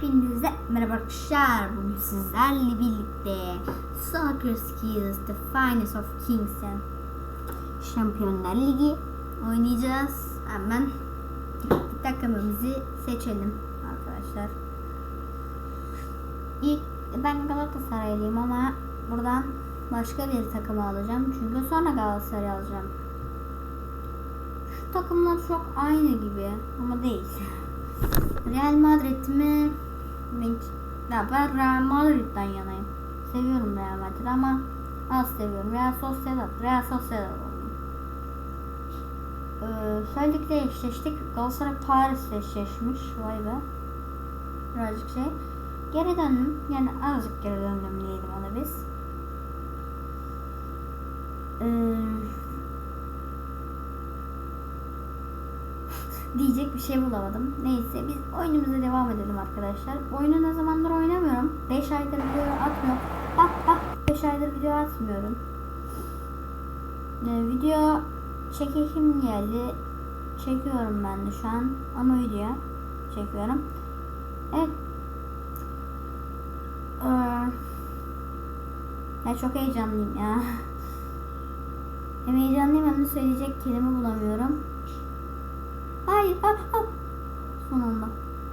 Hepinize merhaba arkadaşlar. Bugün sizlerle birlikte Soccer Skills The Finest of Kingston Şampiyonlar Ligi oynayacağız. Hemen takımımızı seçelim arkadaşlar. İlk ben Galatasaraylıyım ama buradan başka bir takımı alacağım. Çünkü sonra Galatasaray alacağım. Şu takımlar çok aynı gibi ama değil. Real Madrid mi? Ya ben Real Madrid'den yanayım. Seviyorum Real Madrid ama az seviyorum. Real Sociedad. Real Sociedad oldum. Ee, söyledikle eşleştik. Galatasaray Paris'le eşleşmiş. Vay be. Birazcık şey. Geri döndüm. Yani azıcık geri döndüm diyelim ona biz. Ee, diyecek bir şey bulamadım. Neyse biz oyunumuza devam edelim arkadaşlar. Oyunu ne zamandır oynamıyorum. 5 aydır video atmıyorum. Bak bak 5 aydır video atmıyorum. Ee, video çekişim geldi. Çekiyorum ben de şu an. Ama video çekiyorum. Evet. Ee, ya çok heyecanlıyım ya. Hem heyecanlıyım hem de söyleyecek kelime bulamıyorum. Hayır. Ah, ah. Son anda.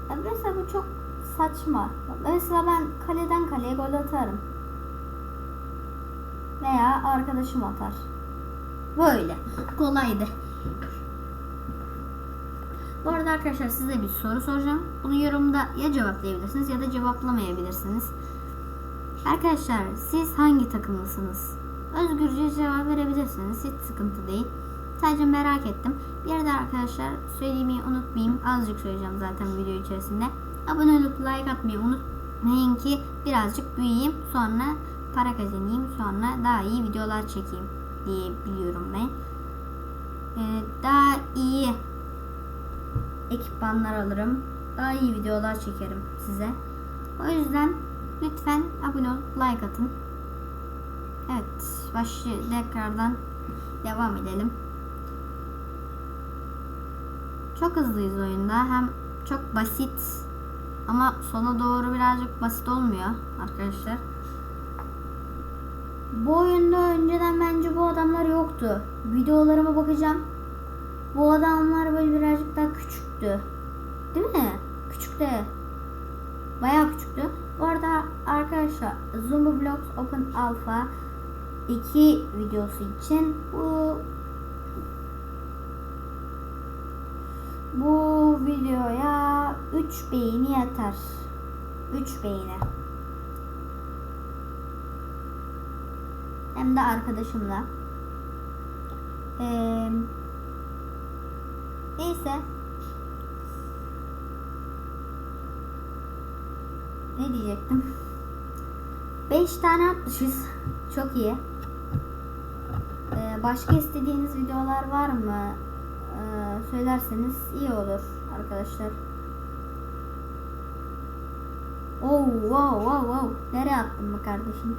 Ya mesela bu çok saçma. Mesela ben kaleden kaleye gol atarım. Veya arkadaşım atar. Böyle. Kolaydı. Bu arada arkadaşlar size bir soru soracağım. Bunu yorumda ya cevaplayabilirsiniz ya da cevaplamayabilirsiniz. Arkadaşlar siz hangi takımlısınız? Özgürce cevap verebilirsiniz. Hiç sıkıntı değil. Sadece merak ettim. Bir arada arkadaşlar söylemeyi unutmayayım. Azıcık söyleyeceğim zaten video içerisinde. Abone olup like atmayı unutmayın ki birazcık büyüyeyim. Sonra para kazanayım. Sonra daha iyi videolar çekeyim diye biliyorum ben. Ee, daha iyi ekipmanlar alırım. Daha iyi videolar çekerim size. O yüzden lütfen abone ol, like atın. Evet, başı tekrardan devam edelim. Çok hızlıyız oyunda. Hem çok basit ama sona doğru birazcık basit olmuyor arkadaşlar. Bu oyunda önceden bence bu adamlar yoktu. Videolarıma bakacağım. Bu adamlar böyle birazcık daha küçüktü. Değil mi? Küçüktü. Bayağı küçüktü. Bu arada arkadaşlar Zumba Blocks Open Alpha 2 videosu için bu bu videoya 3 beğeni yeter. 3 beğeni. Hem de arkadaşımla. Ee, neyse. Ne diyecektim? 5 tane atmışız. Çok iyi. Ee, başka istediğiniz videolar var mı? Ee, söylerseniz iyi olur arkadaşlar. Oh wow wow wow. Nereye attın mı kardeşim?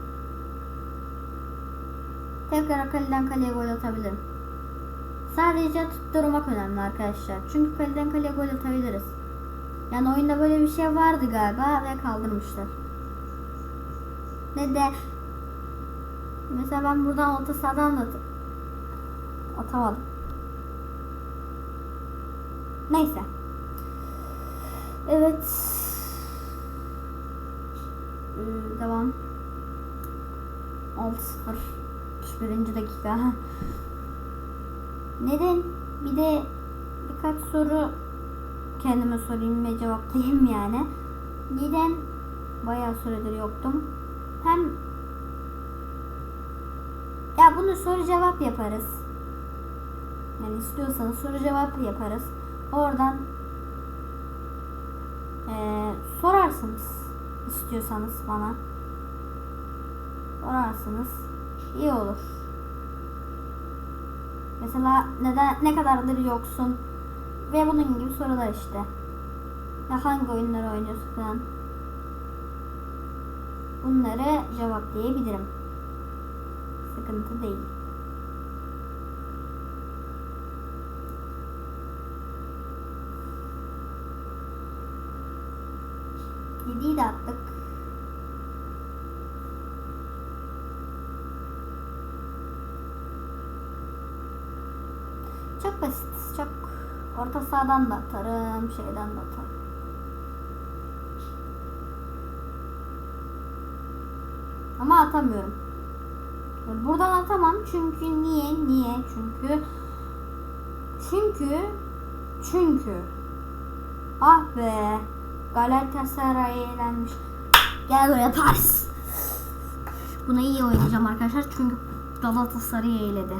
Tekrar kaleden kaleye gol atabilirim. Sadece tutturmak önemli arkadaşlar. Çünkü kaleden kaleye gol atabiliriz. Yani oyunda böyle bir şey vardı galiba ve kaldırmışlar. Ne de mesela ben buradan orta sahadan da at- atamadım. Neyse. Evet. Ee, devam. 6-0 61. dakika. Neden? Bir de birkaç soru kendime sorayım ve cevaplayayım yani. Neden bayağı süredir yoktum? Hem ya bunu soru cevap yaparız. Yani istiyorsanız soru cevap yaparız. Oradan eee, sorarsınız istiyorsanız bana. Sorarsınız. iyi olur. Mesela neden ne kadardır yoksun ve bunun gibi sorular işte. Ya hangi oyunları oynuyorsun falan. Bunları cevaplayabilirim. Sıkıntı değil. 7'yi de attık. Çok basit. Çok orta sahadan da atarım. Şeyden de atarım. Ama atamıyorum. Buradan atamam çünkü niye? Niye? Çünkü çünkü çünkü ah be Galatasaray eğlenmiş. Gel buraya Paris. Buna iyi oynayacağım arkadaşlar çünkü Galatasaray eğledi.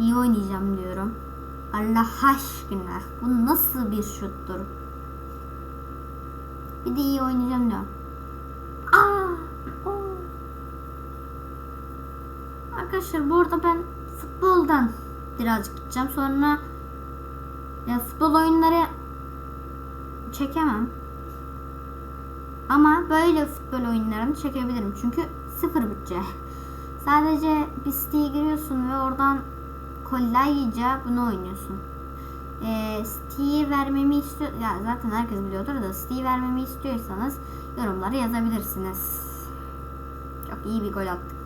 İyi oynayacağım diyorum. Allah aşkına. Bu nasıl bir şuttur? Bir de iyi oynayacağım diyorum. Aa! oo. Arkadaşlar bu arada ben futboldan birazcık gideceğim. Sonra ya futbol oyunları çekemem. Ama böyle futbol oyunlarını çekebilirim. Çünkü sıfır bütçe. Sadece bir giriyorsun ve oradan kolayca bunu oynuyorsun. Ee, Steam'i vermemi istiyor ya zaten herkes biliyordur da Steam'i vermemi istiyorsanız yorumlara yazabilirsiniz. Çok iyi bir gol attık.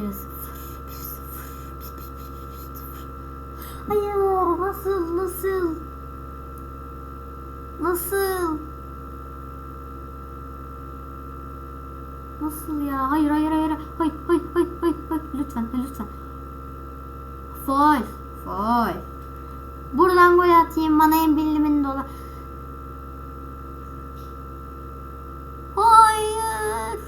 Bir sıfır, bir sıfır, bir, bir, bir, bir sıfır. Hayır, nasıl, nasıl? Nasıl? Nasıl ya? Hayır hayır hayır. Hayır hayır hayır hayır. hayır. Lütfen lütfen. Foul. Foul. Buradan gol atayım. Bana en bildiğimin dola. Hayır.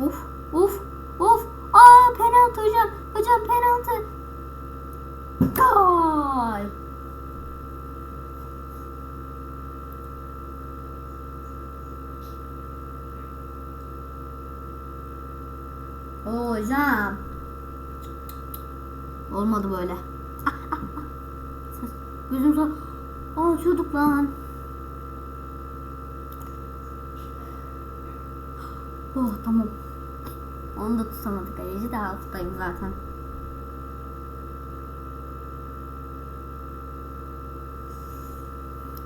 Uf, uf, uf. Aa penaltı hocam. Hocam penaltı. Gol. Oo, hocam. Olmadı böyle. Gözüm sağ. Aa çocuk lan. Oh tamam. Onu da tutamadık kaleci de alttayım zaten.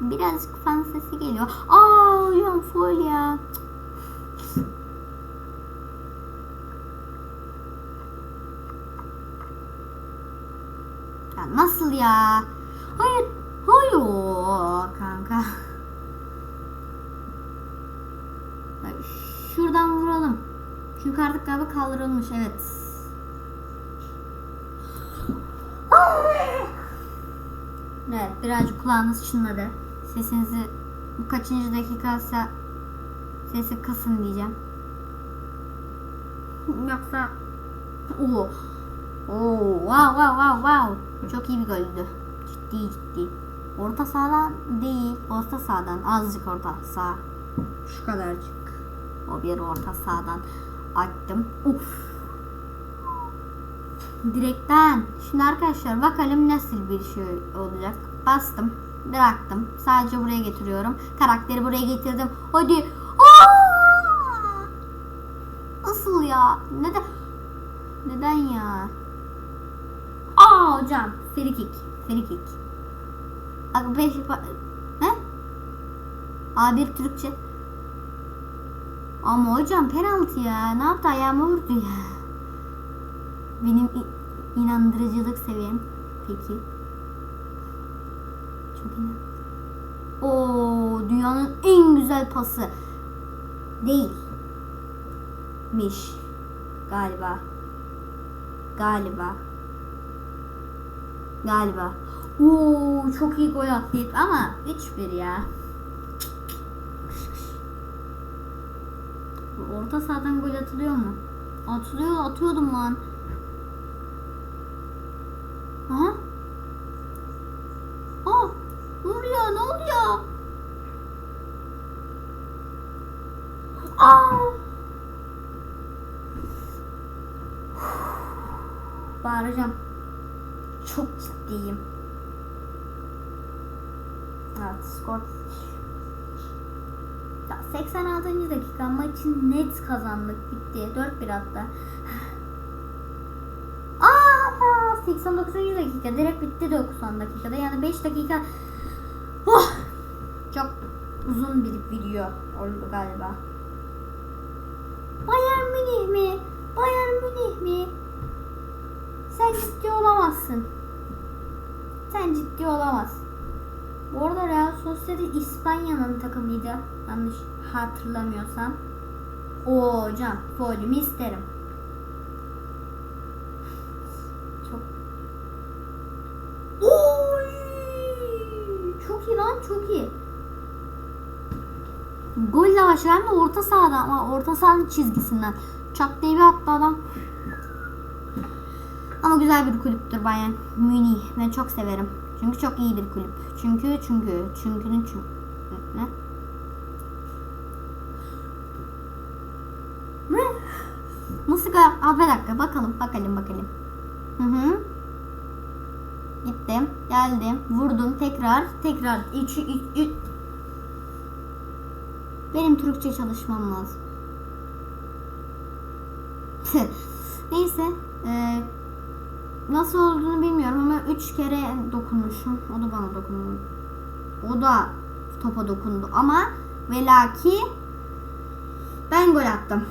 Birazcık fan sesi geliyor. Aa hocam full. Ya nasıl ya? Hayır. Hayır kanka. Şuradan vuralım. Çünkü artık galiba kaldırılmış evet. Evet birazcık kulağınız çınladı. Sesinizi bu kaçıncı dakikaysa sesi kısın diyeceğim. Yoksa Oo. Oo, wow wow wow wow. Çok iyi bir goldü. Ciddi ciddi. Orta sahadan değil, orta sahadan azıcık orta saha. Şu kadarcık. O bir orta sahadan attım. Uf. Direkten. Şimdi arkadaşlar bakalım nasıl bir şey olacak. Bastım. Bıraktım. Sadece buraya getiriyorum. Karakteri buraya getirdim. Hadi. Aa! Nasıl ya? Neden? Neden ya? Hocam. Kick. Bak beş... He? A1 Türkçe. Ama hocam penaltı ya. Ne yaptı ayağıma vurdu ya. Benim inandırıcılık seviyem. Peki. Çok inan. Oo, dünyanın en güzel pası. Değil. Miş. Galiba. Galiba. Galiba. Oo, çok iyi gol attık ama 3-1 ya. Orta sahadan gol atılıyor mu? Atılıyor, atıyordum lan. Aha. Aa, ne oluyor, ne oluyor? Aa! Bağıracağım. Çok ciddiyim. Evet skor. Ya 86. dakika maçı net kazandık. Bitti. 4-1 hatta. Aa, 89. dakika. Direkt bitti 90 dakikada. Yani 5 dakika. Oh! Çok uzun bir video oldu galiba. Bayern Münih mi? Bayern Münih mi? Sen ciddi olamazsın. Sen ciddi olamazsın. Bu arada Real Sociedad İspanya'nın takımıydı. Yanlış hatırlamıyorsam. Oo hocam, faulümü isterim. Çok Oy! Çok iyi lan, çok iyi. Golle başlayan da orta sahada ama orta sahanın çizgisinden. Çat diye bir attı adam. Ama güzel bir kulüptür Bayern Münih. Ben çok severim. Çünkü çok iyi bir kulüp. Çünkü çünkü çünkü'nün çünkü ne? Ne? Gal? Aa, bir dakika bakalım bakalım bakalım. Hı hı. Gittim, geldim, vurdum, tekrar, tekrar. Üç, üç, üç. Benim Türkçe çalışmam lazım. Neyse. eee, nasıl olduğunu bilmiyorum ama üç kere dokunmuşum. O da bana dokundu. O da topa dokundu ama ve laki ben gol attım.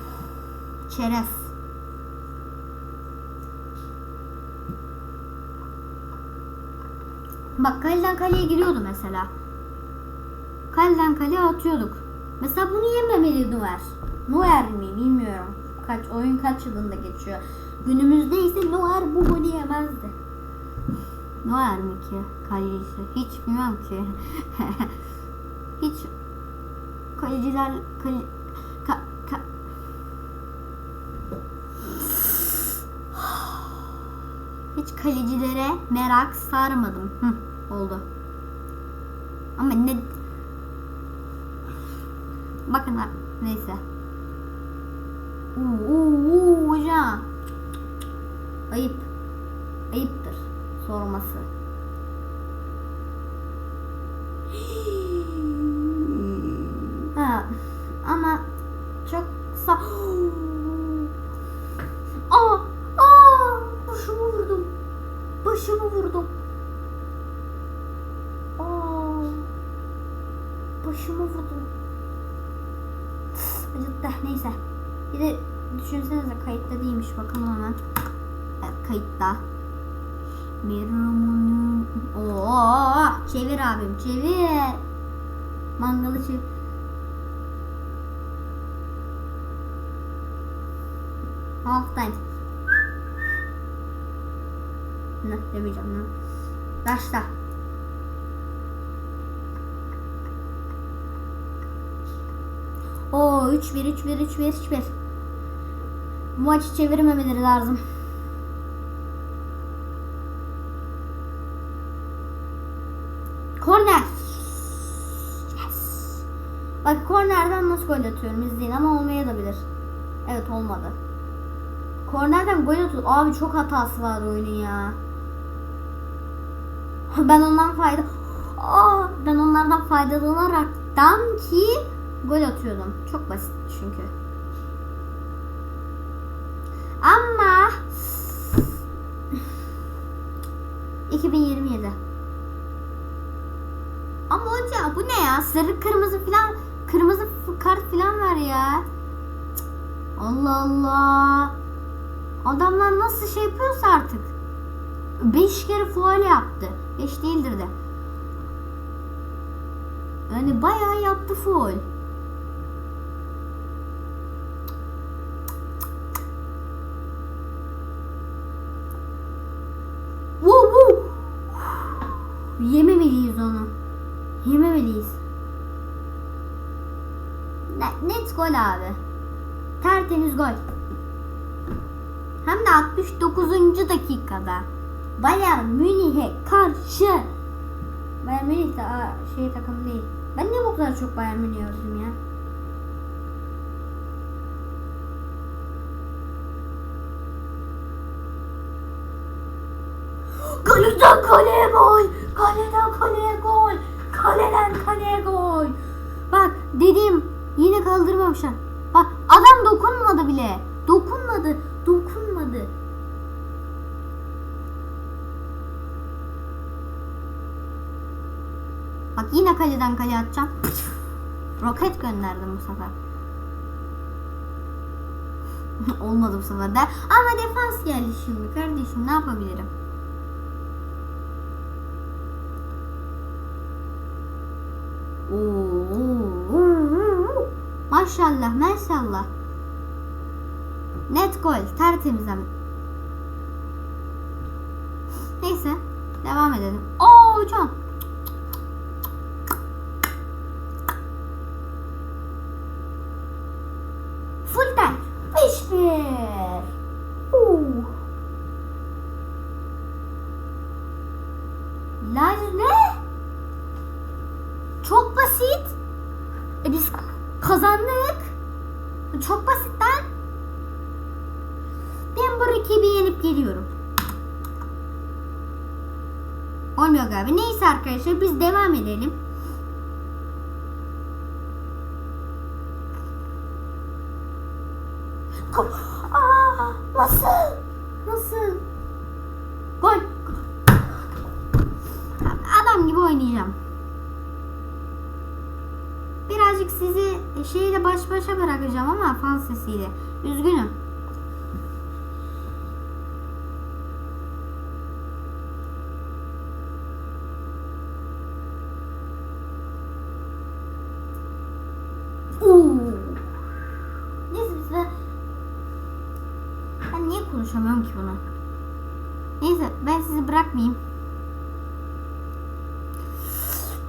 Çerez. Bak kaleden kaleye giriyordu mesela. Kaleden kaleye atıyorduk. Mesela bunu yememeli Neuer. Neuer mi bilmiyorum. Kaç oyun kaç yılında geçiyor. Günümüzde ise Neuer bu golü yemezdi. Neuer mi ki kalecisi? Hiç bilmem ki. Hiç kaleciler kale, ka, ka, hiç kalecilere merak sarmadım. Hı, oldu. Ama ne Bakın neyse. Oo, oo, oo, hocam. Ayıp. Ayıptır sorması. Ha, ama çok sa... Aa, aa, başımı vurdum. Başımı vurdum. Aa, başımı vurdum. Acıttı. Neyse. Bir de düşünsenize kayıtta değilmiş. Bakalım hemen. Evet, kayıtta. Miramonun. Oo, çevir abim çevir. Mangalı çevir. Half time. Ne demeyeceğim ne. Başla. Oo 3-1 3-1 3-1 3-1. Bu maçı çevirmemeleri lazım. Korner. Yes. Bak kornerden nasıl gol atıyorum izleyin ama olmayabilir. Evet olmadı. Kornerden gol atıyor. Abi çok hatası var oyunun ya. Ben ondan fayda Aa, ben onlardan faydalanaraktan ki gol atıyordum. Çok basit çünkü. Ama 2027 Ama hoca bu ne ya? Sarı kırmızı falan kırmızı kart falan var ya. Allah Allah. Adamlar nasıl şey yapıyorsa artık. 5 kere faul yaptı. 5 değildir de. Yani bayağı yaptı faul. Woo woo. Yememeliyiz onu. Yememeliyiz. Ne- Net gol abi. Tertemiz gol. Hem de 69. dakikada. Bayern Münih'e karşı Bayern Münih de aa, şey takım değil. Ben niye bu kadar çok Bayern Münih yazdım ya? Kaleden kaleye gol! Kaleden kaleye gol! Kaleden kaleye gol! Bak dedim yine kaldırmamışlar. Bak adam dokunmadı bile. Dokunmadı, dokunmadı. Yine kaleden kaleye atacağım. Roket gönderdim bu sefer. Olmadı bu sefer de. Ama defans geldi şimdi kardeşim ne yapabilirim? Oo. Maşallah maşallah. Net gol tertemiz. Neyse devam edelim. Oo hocam. Full time. 5-1. Oo. Lan ne? Çok basit. E biz kazandık. Çok basit lan. Ben bu rakibi yenip geliyorum. Olmuyor galiba. Arkadaşlar biz devam edelim. Nasıl? Nasıl? Gol. Adam gibi oynayacağım. Birazcık sizi şeyle baş başa bırakacağım ama fan sesiyle. Üzgünüm. Oo. Neyse biz de... Ben niye konuşamıyorum ki bunu? Neyse ben sizi bırakmayayım.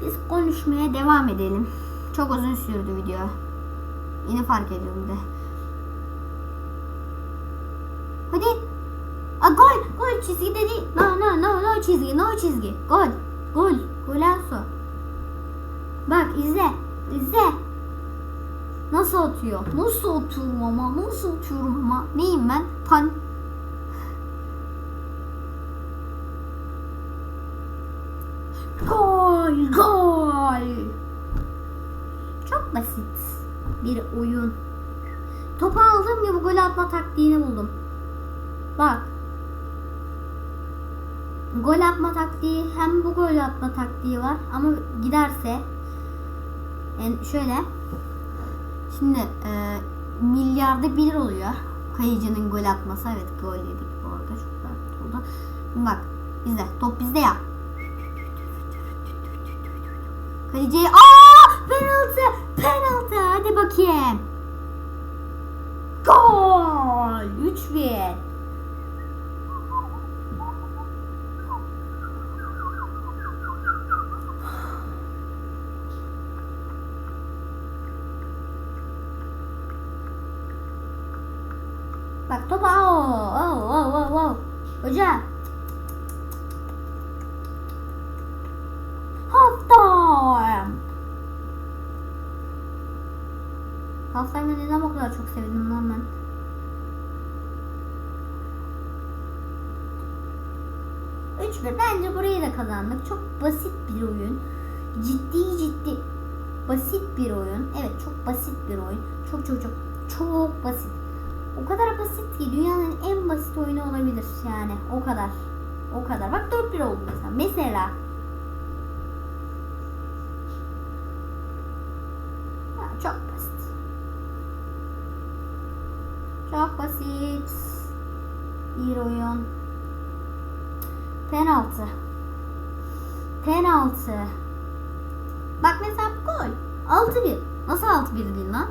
Biz konuşmaya devam edelim. Çok uzun sürdü video. Yine fark ediyorum de. Hadi. A gol. Gol çizgi dedi. No no no no çizgi. No çizgi. Gol. Gol. Golazo. Bak izle. İzle. Nasıl atıyor? Nasıl atıyorum ama? Nasıl atıyorum ama? Neyim ben? Pan. Gol, gol. Çok basit bir oyun. Topu aldım bu gol atma taktiğini buldum. Bak. Gol atma taktiği hem bu gol atma taktiği var ama giderse yani şöyle Şimdi e, milyarda bir oluyor. Kayıcının gol atması. Evet gol yedik bu arada. Çok oldu. Bak izle. Top bizde ya. Kaleciye aa penaltı penaltı hadi bakayım. Gol 3-1. Bak topa oh. Half time'ı neden o kadar çok sevdim lan ben? Üç bir. Bence burayı da kazandık. Çok basit bir oyun. Ciddi ciddi basit bir oyun. Evet çok basit bir oyun. Çok çok çok çok basit. O kadar basit ki dünyanın en basit oyunu olabilir yani o kadar. O kadar. Bak 4-1 oldu mesela. Mesela. Ha, çok basit. Çok basit. Bir oyun. Penaltı. Penaltı. Bak mesela gol. 6-1. Nasıl 6-1 değil lan?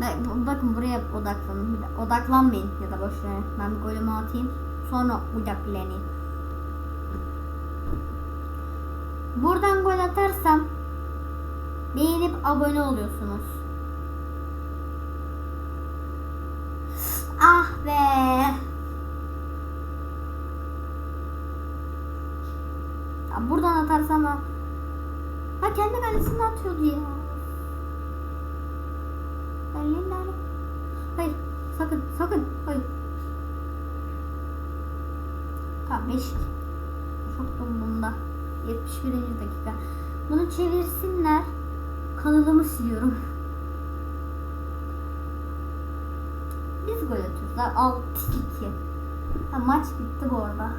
Bak- Bakın buraya odaklanın. Odaklanmayın ya da boş. Ben bir golümü atayım. Sonra odaklanayım. Buradan gol atarsam beğenip abone oluyorsunuz. Ah be. Buradan atarsam ha. Ha kendi kalesine atıyordu ya. Hayır. Sakın, sakın. Hayır. Aa 5 Çoktum bunda. 71. dakika. Bunu çevirsinler. Kanalımı siliyorum. Biz gol atıyoruz. 6-2. Ha, maç bitti bu arada.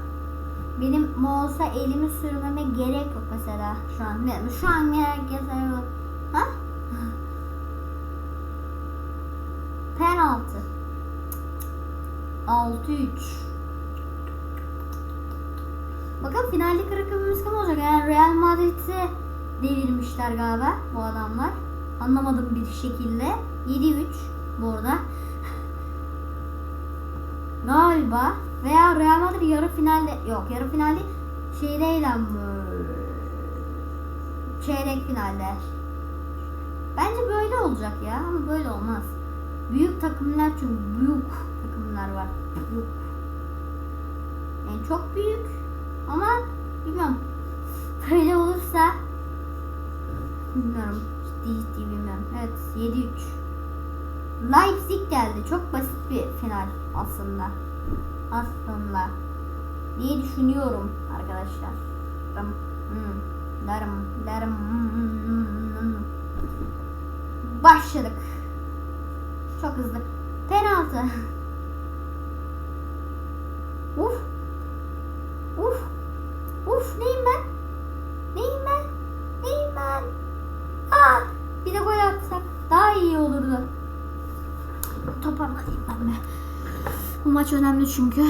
Benim mouse'a elimi sürmeme gerek yok mesela şu an. Şu an herkese yok. Ha? Penaltı. 6-3. Bakın finaldeki rakibimiz kim olacak? Yani Real Madrid'i devirmişler galiba bu adamlar. Anlamadım bir şekilde. 7-3 bu arada. galiba veya Real Madrid yarı finalde yok yarı finalde şeydeyle çeyrek finalde. Bence böyle olacak ya ama böyle olmaz. Büyük takımlar çünkü büyük takımlar var. Büyük. Yani çok büyük ama bilmiyorum. Böyle olursa bilmiyorum. Ciddi ciddi bilmiyorum. Evet 7-3. Leipzig geldi. Çok basit bir final aslında. Aslında. Diye düşünüyorum arkadaşlar. Darım. Hmm. Darım. Darım. Hmm. Başladık. Çok hızlı. Penaltı. Uf. Uf. Uf neyim ben? Neyim ben? Neyim ben? Aa, bir de gol atsak daha iyi olurdu. Toparlanayım ben de. Bu maç önemli çünkü.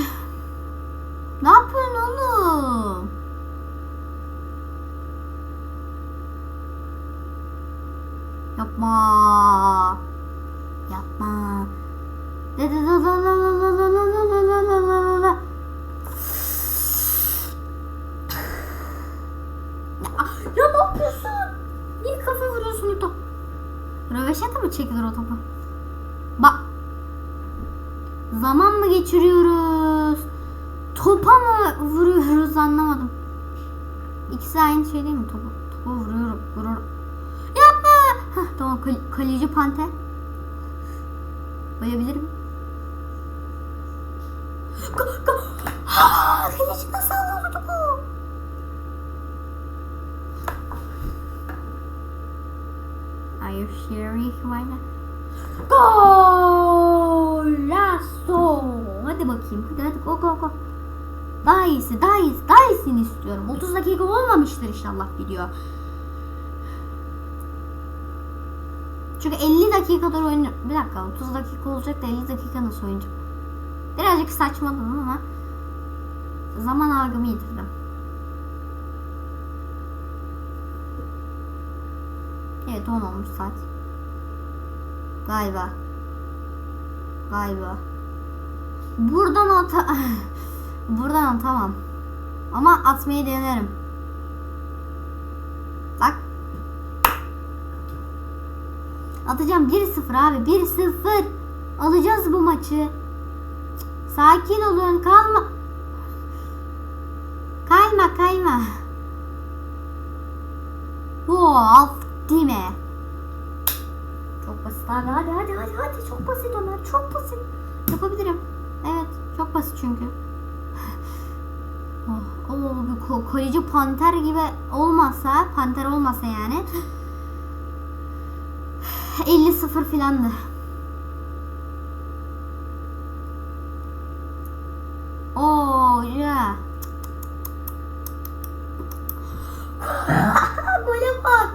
Ha, kaleci nasıl aldı topu? Are you serious right? Golazo. Hadi bakayım. Hadi hadi go go go. Daha iyisi, daha iyisi, daha iyisini istiyorum. 30 dakika olmamıştır inşallah video. Çünkü 50 dakikadır oyun... Bir dakika 30 dakika olacak da 50 dakika nasıl oynayacağım? Birazcık saçmaladım ama zaman algımı yitirdim. Evet 10 olmuş saat. Galiba. Galiba. Buradan ata... Buradan atamam. Ama atmayı denerim. Bak. Atacağım 1-0 abi. 1-0. Alacağız bu maçı. Sakin olun. Kalma. Kayma kayma. Alt değil mi? Çok basit abi. Hadi hadi hadi hadi. Çok basit Ömer. Çok basit. Yapabilirim. Evet. Çok basit çünkü. Oh, oh, bir ko- kaleci panter gibi olmasa, panter olmasa yani 50-0 filandı. Oo, ya. Gole bak.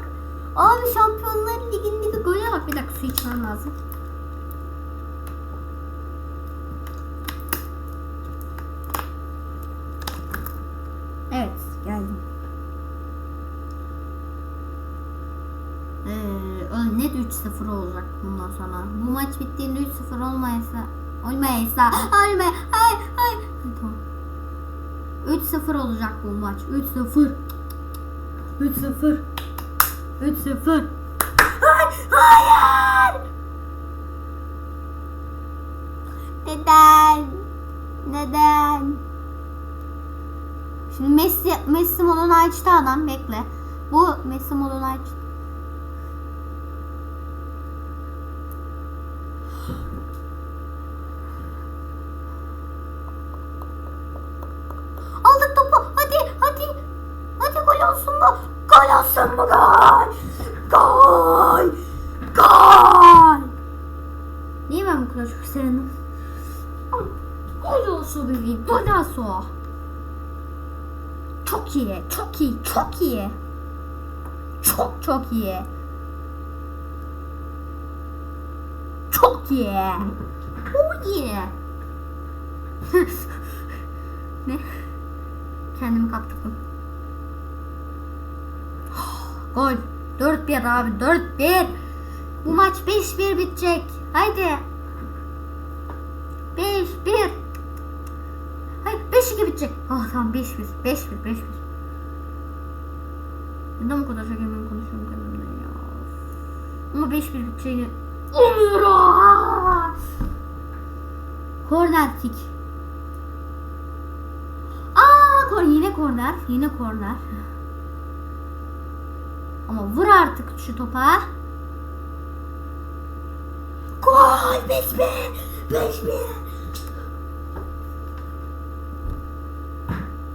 Abi Şampiyonlar Ligi'ndeki gole bak. Bir dakika su içmem lazım. Evet, geldim. Ee, o net 3-0 olacak bundan sonra. Bu maç bittiğinde 3-0 olmayasa olmayasa olmay hay hay tamam. 3-0 olacak bu maç. 3-0. 3-0. 3-0. Hayır! Neden? Neden? Şimdi Messi Messi modunu açtı adam bekle. Bu Messi modunu açtı. Aldık topu. Hadi hadi. Hadi gol olsun mu? Gol olsun mu? Gol. Gol. Gol. Niye ben bu kadar çok sevindim? Gol olsun bebeğim. Gol olsun. Çok iyi. Çok iyi. Çok iyi. Çok çok iyi. Çok iyi. Oh yeah. ne? Kendimi kaptırdım. Gol. 4-1 abi 4-1. Bu maç 5-1 bitecek. Haydi. 5-1. Hayır 5-2 bitecek. Ah tamam 5-1. 5-1 5-1. Neden bu kadar çok emin konuşuyorum kendimle ya? Ama 5-1 biteceğini umuyorum. Korner kick. Aa, kor yine korner, yine korner. Ama vur artık şu topa. Gol 5 1 5 1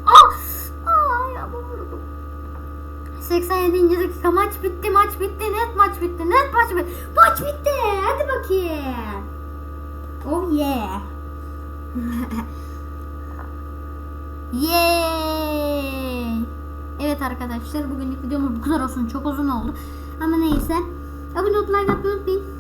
Ah! Ay ama vurdum. 87. dakika maç bitti maç bitti net maç bitti net maç bitti maç bitti hadi bakayım oh yeah Yay! Evet arkadaşlar bugünlük videomuz bu kadar olsun. Çok uzun oldu. Ama neyse. Abone atmayı unutmayın